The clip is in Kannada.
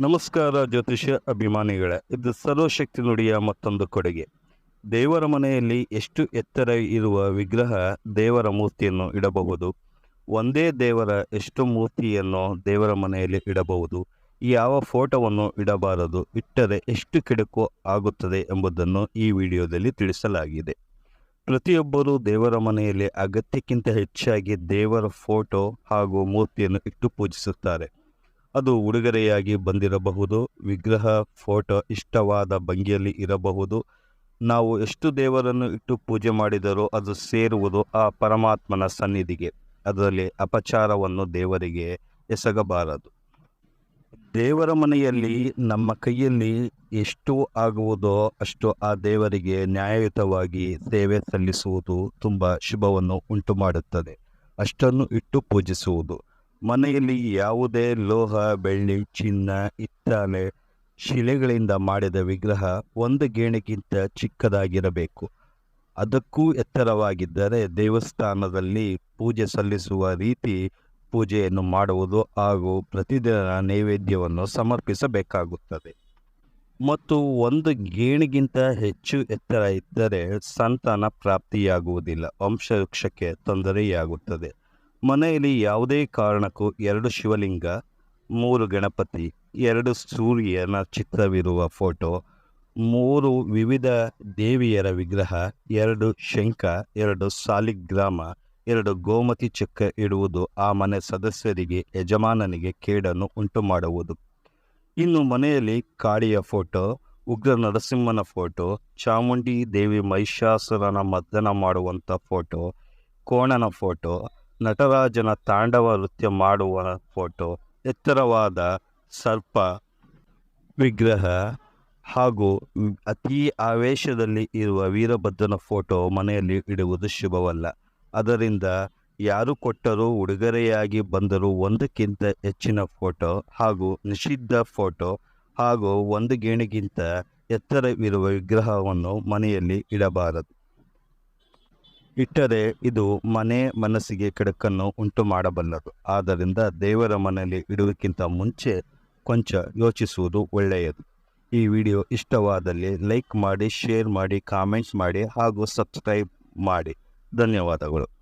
ನಮಸ್ಕಾರ ಜ್ಯೋತಿಷ್ಯ ಅಭಿಮಾನಿಗಳೇ, ಇದು ಸರ್ವಶಕ್ತಿ ನುಡಿಯ ಮತ್ತೊಂದು ಕೊಡುಗೆ. ದೇವರ ಮನೆಯಲ್ಲಿ ಎಷ್ಟು ಎತ್ತರ ಇರುವ ವಿಗ್ರಹ ದೇವರ ಮೂರ್ತಿಯನ್ನು ಇಡಬಹುದು? ಒಂದೇ ದೇವರ ಎಷ್ಟು ಮೂರ್ತಿಯನ್ನು ದೇವರ ಮನೆಯಲ್ಲಿ ಇಡಬಹುದು? ಯಾವ ಫೋಟೋವನ್ನು ಇಡಬಾರದು? ಇಟ್ಟರೆ ಎಷ್ಟು ಕೆಡುಕು ಆಗುತ್ತದೆ ಎಂಬುದನ್ನು ಈ ವಿಡಿಯೋದಲ್ಲಿ ತಿಳಿಸಲಾಗಿದೆ. ಪ್ರತಿಯೊಬ್ಬರೂ ದೇವರ ಮನೆಯಲ್ಲಿ ಅಗತ್ಯಕ್ಕಿಂತ ಹೆಚ್ಚಾಗಿ ದೇವರ ಫೋಟೋ ಹಾಗೂ ಮೂರ್ತಿಯನ್ನು ಇಟ್ಟು ಪೂಜಿಸುತ್ತಾರೆ. ಅದು ಉಡುಗೊರೆಯಾಗಿ ಬಂದಿರಬಹುದು, ವಿಗ್ರಹ, ಫೋಟೋ ಇಷ್ಟವಾದ ಭಂಗಿಯಲ್ಲಿ ಇರಬಹುದು. ನಾವು ಎಷ್ಟು ದೇವರನ್ನು ಇಟ್ಟು ಪೂಜೆ ಮಾಡಿದರೂ ಅದು ಸೇರುವುದು ಆ ಪರಮಾತ್ಮನ ಸನ್ನಿಧಿಗೆ. ಅದರಲ್ಲಿ ಅಪಚಾರವನ್ನು ದೇವರಿಗೆ ಎಸಗಬಾರದು. ದೇವರ ಮನೆಯಲ್ಲಿ ನಮ್ಮ ಕೈಯಲ್ಲಿ ಎಷ್ಟು ಆಗುವುದೋ ಅಷ್ಟು ಆ ದೇವರಿಗೆ ನ್ಯಾಯಯುತವಾಗಿ ಸೇವೆ ಸಲ್ಲಿಸುವುದು ತುಂಬ ಶುಭವನ್ನು ಉಂಟು ಮಾಡುತ್ತದೆ ಅಷ್ಟನ್ನು ಇಟ್ಟು ಪೂಜಿಸುವುದು. ಮನೆಯಲ್ಲಿ ಯಾವುದೇ ಲೋಹ, ಬೆಳ್ಳಿ, ಚಿನ್ನ ಇತ್ತಾನೆ ಶಿಲೆಗಳಿಂದ ಮಾಡಿದ ವಿಗ್ರಹ ಒಂದು ಗೇಣಿಗಿಂತ ಚಿಕ್ಕದಾಗಿರಬೇಕು. ಅದಕ್ಕೂ ಎತ್ತರವಾಗಿದ್ದರೆ ದೇವಸ್ಥಾನದಲ್ಲಿ ಪೂಜೆ ಸಲ್ಲಿಸುವ ರೀತಿ ಪೂಜೆಯನ್ನು ಮಾಡುವುದು ಹಾಗೂ ಪ್ರತಿದಿನ ನೈವೇದ್ಯವನ್ನು ಸಮರ್ಪಿಸಬೇಕಾಗುತ್ತದೆ. ಮತ್ತು ಒಂದು ಗೇಣಿಗಿಂತ ಹೆಚ್ಚು ಎತ್ತರ ಇದ್ದರೆ ಸಂತಾನ ಪ್ರಾಪ್ತಿಯಾಗುವುದಿಲ್ಲ. ವಂಶವೃಕ್ಷಕ್ಕೆ ತೊಂದರೆಯಾಗುತ್ತದೆ. ಮನೆಯಲ್ಲಿ ಯಾವುದೇ ಕಾರಣಕ್ಕೂ ಎರಡು ಶಿವಲಿಂಗ, ಮೂರು ಗಣಪತಿ, ಎರಡು ಸೂರ್ಯನ ಚಿತ್ರವಿರುವ ಫೋಟೋ, ಮೂರು ವಿವಿಧ ದೇವಿಯರ ವಿಗ್ರಹ, ಎರಡು ಶಂಖ, ಎರಡು ಸಾಲಿಗ್ರಾಮ, ಎರಡು ಗೋಮತಿ ಚಕ್ರ ಇಡುವುದು ಆ ಮನೆ ಸದಸ್ಯರಿಗೆ, ಯಜಮಾನನಿಗೆ ಕೇಡನ್ನು ಉಂಟು ಮಾಡುವುದು ಇನ್ನು ಮನೆಯಲ್ಲಿ ಕಾಳಿಯ ಫೋಟೋ, ಉಗ್ರ ನರಸಿಂಹನ ಫೋಟೋ, ಚಾಮುಂಡಿ ದೇವಿ ಮಹಿಷಾಸುರನ ಮದ್ದನ ಮಾಡುವಂಥ ಫೋಟೋ, ಕೋಣನ ಫೋಟೋ ನಟರಾಜನ ತಾಂಡವ ನೃತ್ಯ ಮಾಡುವ ಫೋಟೋ, ಎತ್ತರವಾದ ಸರ್ಪ ವಿಗ್ರಹ ಹಾಗೂ ಅತಿ ಆವೇಶದಲ್ಲಿ ಇರುವ ವೀರಭದ್ರನ ಫೋಟೋ ಮನೆಯಲ್ಲಿ ಇಡುವುದು ಶುಭವಲ್ಲ. ಅದರಿಂದ ಯಾರು ಕೊಟ್ಟರೂ ಉಡುಗೊರೆಯಾಗಿ ಬಂದರೂ ಒಂದಕ್ಕಿಂತ ಹೆಚ್ಚಿನ ಫೋಟೋ ಹಾಗೂ ನಿಷಿದ್ಧ ಫೋಟೋ ಹಾಗೂ ಒಂದು ಗೇಣಿಗಿಂತ ಎತ್ತರವಿರುವ ವಿಗ್ರಹವನ್ನು ಮನೆಯಲ್ಲಿ ಇಡಬಾರದು. ಇಟ್ಟರೆ ಇದು ಮನೆ ಮನಸ್ಸಿಗೆ ಕೆಡಕನ್ನು ಉಂಟು ಮಾಡಬಲ್ಲದು. ಆದ್ದರಿಂದ ದೇವರ ಮನೆಯಲ್ಲಿ ಇಡುವುದಕ್ಕಿಂತ ಮುಂಚೆ ಕೊಂಚ ಯೋಚಿಸುವುದು ಒಳ್ಳೆಯದು. ಈ ವಿಡಿಯೋ ಇಷ್ಟವಾದಲ್ಲಿ ಲೈಕ್ ಮಾಡಿ, ಶೇರ್ ಮಾಡಿ, ಕಾಮೆಂಟ್ಸ್ ಮಾಡಿ ಹಾಗೂ ಸಬ್ಸ್ಕ್ರೈಬ್ ಮಾಡಿ. ಧನ್ಯವಾದಗಳು.